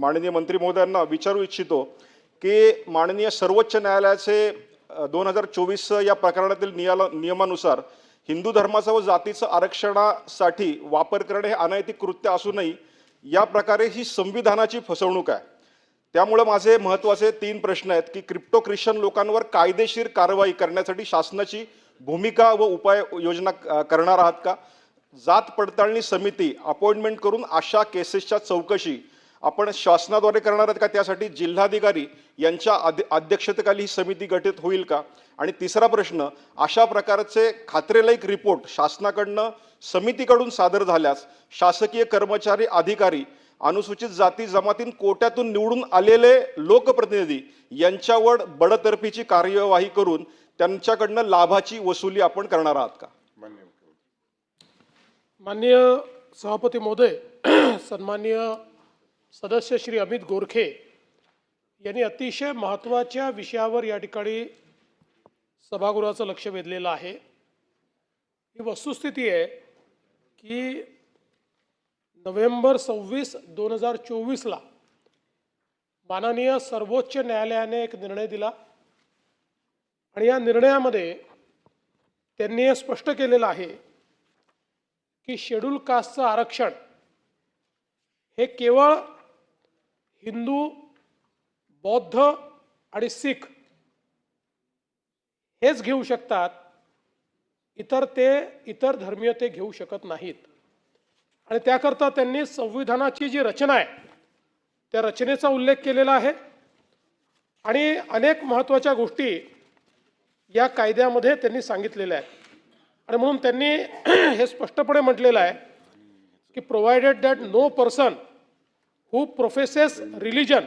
माननीय मंत्री महोदयांना विचारू इच्छितो की माननीय सर्वोच्च न्यायालयाचे दोन हजार चोवीस या प्रकरणातील नियाला नियमानुसार हिंदू धर्माचं व जातीचं आरक्षणासाठी वापर करणे हे अनैतिक कृत्य असूनही या प्रकारे ही संविधानाची फसवणूक आहे. त्यामुळे माझे महत्त्वाचे तीन प्रश्न आहेत की क्रिप्टो ख्रिश्चन लोकांवर कायदेशीर कारवाई करण्यासाठी शासनाची भूमिका व उपाय योजना करणार आहात का? जात पडताळणी समिती अपॉइंटमेंट करून अशा केसेसच्या चौकशी आपण शासनाद्वारे करणार आहात का? त्यासाठी जिल्हाधिकारी यांच्या अध अध्यक्षतेखाली ही समिती गठीत होईल का? आणि तिसरा प्रश्न अशा प्रकारचे खात्रेलायक रिपोर्ट शासनाकडनं समितीकडून सादर झाल्यास शासकीय कर्मचारी अधिकारी अनुसूचित जाती जमातीन कोट्यातून निवडून आलेले लोकप्रतिनिधी यांच्यावर बडतर्फीची कार्यवाही करून त्यांच्याकडनं लाभाची वसुली आपण करणार आहात का? माननीय सभापती महोदय सन्माननीय सदस्य श्री अमित गोरखे यांनी अतिशय महत्त्वाच्या विषयावर या ठिकाणी सभागृहाचं लक्ष वेधलेलं आहे. ही वस्तुस्थिती आहे की नोव्हेंबर सव्वीस दोन हजार चोवीसला माननीय सर्वोच्च न्यायालयाने एक निर्णय दिला आणि या निर्णयामध्ये त्यांनी हे स्पष्ट केलेलं आहे की शेड्यूल कास्टचं आरक्षण हे केवळ हिंदू बौद्ध आणि सिख हेच घेऊ शकतात. इतर ते इतर धर्मीय ते घेऊ शकत नाहीत. आणि त्याकरता त्यांनी संविधानाची जी रचना आहे त्या रचनेचा उल्लेख केलेला आहे. आणि अनेक महत्त्वाच्या गोष्टी या कायद्यामध्ये त्यांनी सांगितलेल्या आहेत. आणि म्हणून त्यांनी हे स्पष्टपणे म्हटलेलं आहे की provided that no person who professes religion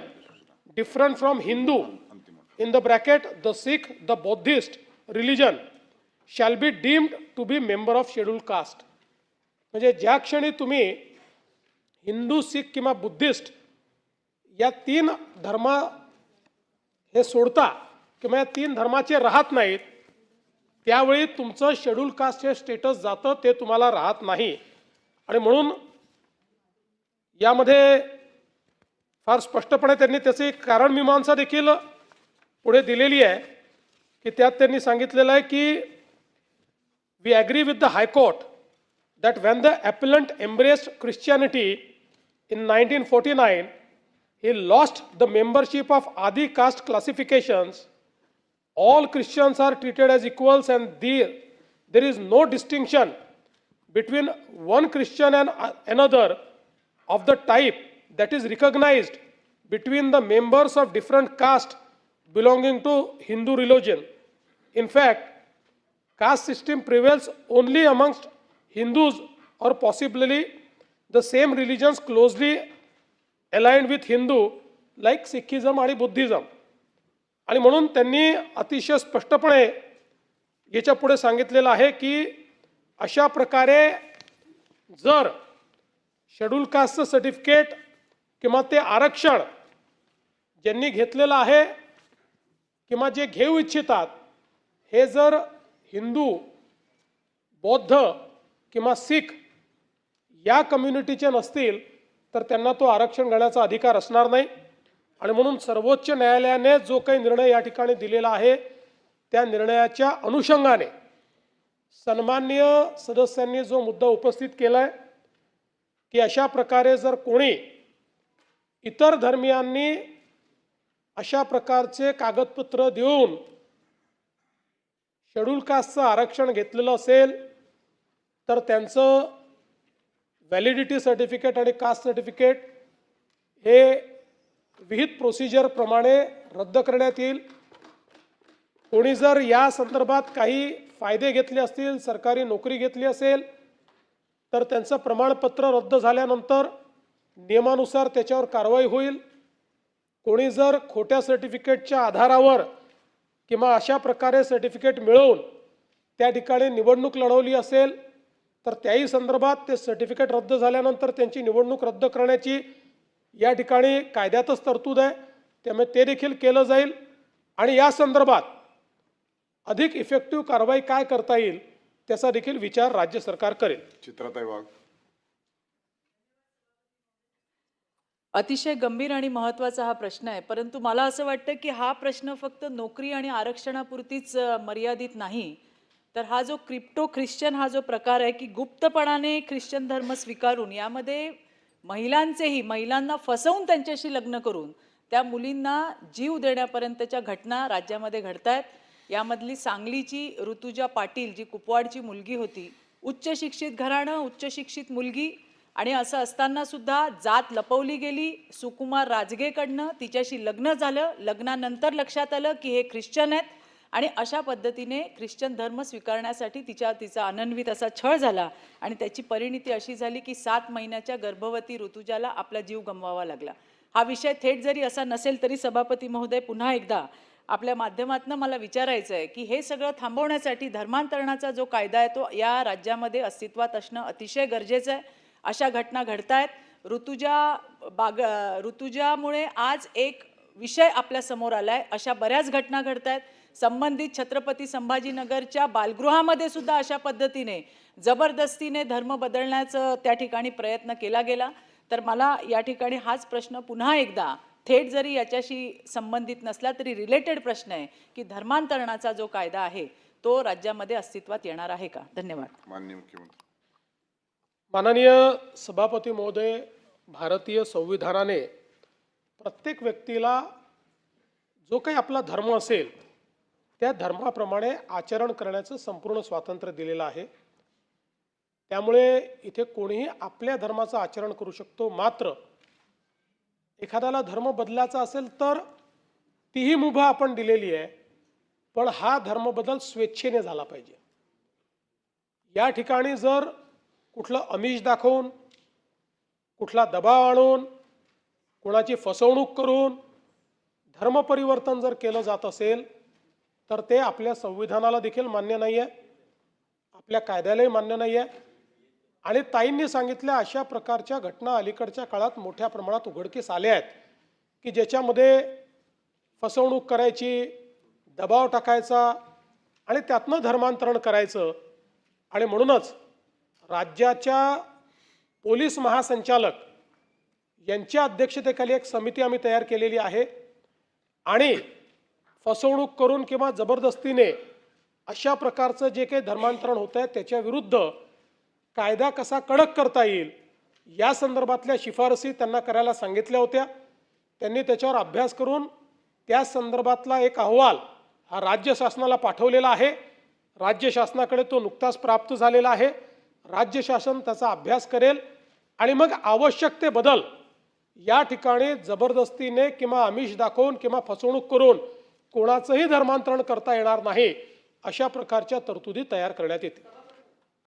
different from Hindu in the bracket the Sikh the Buddhist religion shall be deemed to be member of schedule caste म्हणजे ज्या क्षणी तुम्ही हिंदू सिख किंवा बुद्धिस्ट या तीन धर्म हे सोडता किंवा या तीन धर्माचे राहत नाहीत त्यावेळी तुमचं शेड्यूल कास्ट हे स्टेटस जातं ते तुम्हाला राहत नाही. आणि म्हणून यामध्ये फार स्पष्टपणे त्यांनी त्याचे कारण मीमांसा देखील पुढे दिलेली आहे की त्यात त्यांनी सांगितलेलं आहे की we agree with the high court that when the appellant embrace Christianity in nineteen forty nine he lost the membership of Adi caste classifications all Christians are treated as equals and there there is no distinction between one Christian and another of the type that is recognized between the members of different caste belonging to Hindu religion. In fact, caste system prevails only amongst Hindus or possibly the same religions closely aligned with Hindu like Sikhism आणि Buddhism आणि म्हणून त्यांनी अतिशय स्पष्टपणे याच्यापुढे सांगितलेलं आहे की अशा प्रकारे जर शेड्यूल कास्टचं सर्टिफिकेट किंवा ते आरक्षण ज्यांनी घेतलेलं आहे किंवा जे घेऊ इच्छितात हे जर हिंदू बौद्ध किंवा सिख या कम्युनिटीचे नसतील तर त्यांना तो आरक्षण घेण्याचा अधिकार असणार नाही. आणि म्हणून सर्वोच्च न्यायालयाने जो काही निर्णय या ठिकाणी दिलेला आहे त्या निर्णयाच्या अनुषंगाने सन्माननीय सदस्यांनी जो मुद्दा उपस्थित केला आहे की अशा प्रकारे जर कोणी इतर धर्मियांनी अशा प्रकारचे कागदपत्र देऊन शेड्यूल कास्टचं आरक्षण घेतलेलं असेल तर त्यांचं व्हॅलिडिटी सर्टिफिकेट आणि कास्ट सर्टिफिकेट हे विहित प्रोसिजरप्रमाणे रद्द करण्यात येईल. कोणी जर या संदर्भात काही फायदे घेतले असतील सरकारी नोकरी घेतली असेल तर त्यांचं प्रमाणपत्र रद्द झाल्यानंतर नियमानुसार त्याच्यावर कारवाई होईल. कोणी जर खोट्या सर्टिफिकेटच्या आधारावर किंवा अशा प्रकारे सर्टिफिकेट मिळवून त्या ठिकाणी निवडणूक लढवली असेल तर त्याही संदर्भात ते सर्टिफिकेट रद्द झाल्यानंतर त्यांची निवडणूक रद्द करण्याची या ठिकाणी कायद्यातच तरतूद आहे. त्यामुळे ते देखील केलं जाईल. आणि या संदर्भात अधिक इफेक्टिव्ह कारवाई काय करता येईल त्याचा देखील विचार राज्य सरकार करेल. चित्रताई वाघ. अतिशय गंभीर आणि महत्त्वाचा हा प्रश्न आहे. परंतु मला असं वाटतं की हा प्रश्न फक्त नोकरी आणि आरक्षणापुरतीच मर्यादित नाही. तर हा जो क्रिप्टो ख्रिश्चन हा जो प्रकार आहे की गुप्तपणाने ख्रिश्चन धर्म स्वीकारून यामध्ये महिलांचेही महिलांना फसवून त्यांच्याशी लग्न करून त्या मुलींना जीव देण्यापर्यंतच्या घटना राज्यामध्ये घडत आहेत यामधली सांगलीची ऋतुजा पाटील जी कुपवाडची मुलगी होती उच्च शिक्षित घराणं उच्च शिक्षित मुलगी आणि असं असताना सुद्धा जात लपवली गेली सुकुमार राजगेकडनं. तिच्याशी लग्न झालं. लग्नानंतर लक्षात आलं की हे ख्रिश्चन आहेत आणि अशा पद्धतीने ख्रिश्चन धर्म स्वीकारण्यासाठी तिच्या तिचा अनन्वित असा छळ झाला आणि त्याची परिणिती अशी झाली की सात महिन्याच्या गर्भवती ऋतुजाला आपला जीव गमवावा लागला. हा विषय थेट जरी असा नसेल तरी सभापती महोदय पुन्हा एकदा आपल्या माध्यमातून मला विचारायचं आहे की हे सगळं थांबवण्यासाठी धर्मांतरणाचा जो कायदा आहे तो या राज्यामध्ये अस्तित्वात असणं अतिशय गरजेचं आहे. अशा घटना घडत आहेत ऋतुजा बाग ऋतुजामुळे आज एक विषय आपल्यासमोर आलाय. अशा बऱ्याच घटना घडत आहेत संबंधित छत्रपती संभाजीनगरच्या बालगृहामध्ये सुद्धा अशा पद्धतीने जबरदस्तीने धर्म बदलण्याचं त्या ठिकाणी प्रयत्न केला गेला. तर मला या ठिकाणी हाच प्रश्न पुन्हा एकदा थेट जरी याच्याशी संबंधित नसला तरी रिलेटेड प्रश्न आहे की धर्मांतरणाचा जो कायदा आहे तो राज्यामध्ये अस्तित्वात येणार आहे का? धन्यवाद. माननीय मुख्यमंत्री. माननीय सभापती महोदय भारतीय संविधानाने प्रत्येक व्यक्तीला जो काही आपला धर्म असेल त्या धर्माप्रमाणे आचरण करण्याचं संपूर्ण स्वातंत्र्य दिलेलं आहे. त्यामुळे इथे कोणीही आपल्या धर्माचं आचरण करू शकतो मात्र एखाद्याला धर्म बदलायचा असेल तर तीही मुभा आपण दिलेली आहे पण हा धर्म बदल स्वेच्छेने झाला पाहिजे. या ठिकाणी जर कुठलं अमिष दाखवून कुठला दबाव आणून कोणाची फसवणूक करून धर्मपरिवर्तन जर केलं जात असेल तर ते आपल्या संविधानाला देखील मान्य नाही आहे आपल्या कायद्यालाही मान्य नाही आहे आणि ताईंनी सांगितल्या अशा प्रकारच्या घटना अलीकडच्या काळात मोठ्या प्रमाणात उघडकीस आल्या आहेत की ज्याच्यामध्ये फसवणूक करायची दबाव टाकायचा आणि त्यातनं धर्मांतरण करायचं. आणि म्हणूनच राज्याच्या पोलीस महासंचालक यांच्या अध्यक्षतेखाली एक समिती आम्ही तयार केलेली आहे. आणि फसवणूक करून किंवा जबरदस्तीने अशा प्रकारचं जे काही धर्मांतरण होतं आहे त्याच्या विरुद्ध कायदा कसा कडक करता येईल या संदर्भातल्या शिफारसी त्यांना करायला सांगितल्या होत्या. त्यांनी त्याच्यावर अभ्यास करून त्या संदर्भातला एक अहवाल हा राज्य शासनाला पाठवलेला आहे. राज्य शासनाकडे तो नुकताच प्राप्त झालेला आहे. राज्य शासन त्याचा अभ्यास करेल आणि मग आवश्यक ते बदल या ठिकाणी जबरदस्तीने किंवा आमिष दाखवून किंवा फसवणूक करून कोणाचंही धर्मांतरण करता येणार नाही अशा प्रकारच्या तरतुदी तयार करण्यात येतील.